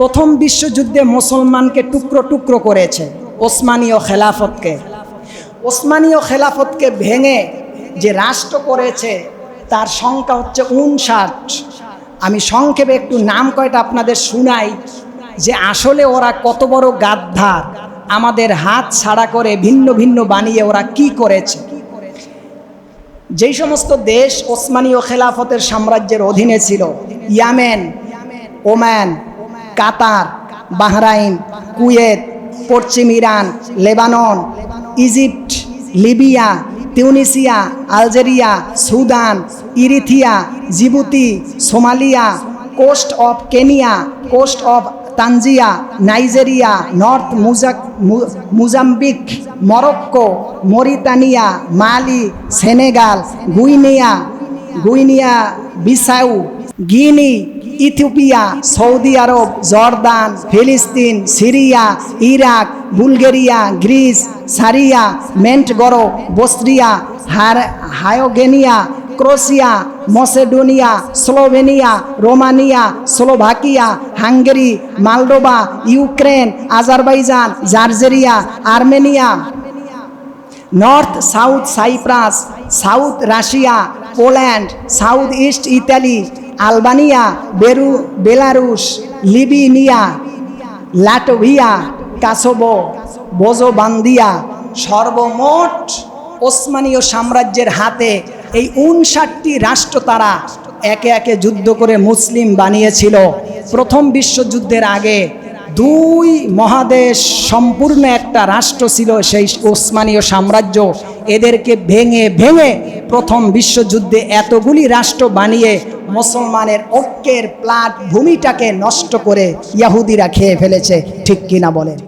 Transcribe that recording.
প্রথম বিশ্বযুদ্ধে মুসলমানকে টুকরো টুকরো করেছে ওসমানীয় খেলাফতকে। ওসমানীয় খেলাফতকে ভেঙে যে রাষ্ট্র করেছে, তার সংখ্যা হচ্ছে উনষাট আমি সংক্ষেপে একটু নাম কয়টা আপনাদের শুনাই, যে আসলে ওরা কত বড় গাদ্ধার আমাদের হাত ছাড়া করে ভিন্ন ভিন্ন বানিয়ে ওরা কি করেছে। যেই সমস্ত দেশ ওসমানীয় খেলাফতের সাম্রাজ্যের অধীনে ছিল, Yemen, Oman Qatar, Bahrain, Kuwait, Paschim Iran, Lebanon, Egypt, Libya, Tunisia, Algeria, Sudan, Eritrea, Djibouti, Somalia, coast of Kenya, coast of Tanzania, Nigeria, north Mozambique, Morocco, Mauritania, Mali, Senegal, Guinea Guinea Bissau Guinea Ethiopia, Saudi Arab, Jordan, ফিলিস্তিন, Syria, Iraq, Bulgaria, Greece, সারিয়া, Montenegro বস্ট্রিয়া হার হায়োগেনিয়া, Croatia, Macedonia, Slovenia, Romania, Slovakia, Hungary, Moldova, Ukraine, Azerbaijan, Georgia, Armenia, north south Cyprus, south Russia, Poland, south east Italy Albania, বেরু, Belarus, লিবিনিয়া, Latvia, Kosovo, বোজোবান্দিয়া, সর্বমোট ওসমানীয় সাম্রাজ্যের হাতে এই উনষাটটি রাষ্ট্র তারা একে একে যুদ্ধ করে মুসলিম বানিয়েছিল। প্রথম বিশ্বযুদ্ধের আগে দুই মহাদেশ সম্পূর্ণ একটা রাষ্ট্র ছিল সেই ওসমানীয় সাম্রাজ্য। এদেরকে ভেঙে ভেঙে প্রথম বিশ্বযুদ্ধে এতগুলি রাষ্ট্র বানিয়ে মুসলমানের ঐক্যের প্লাট ভূমিটাকে নষ্ট করে ইয়াহুদিরা খেয়ে ফেলেছে ঠিক কিনা বলেন?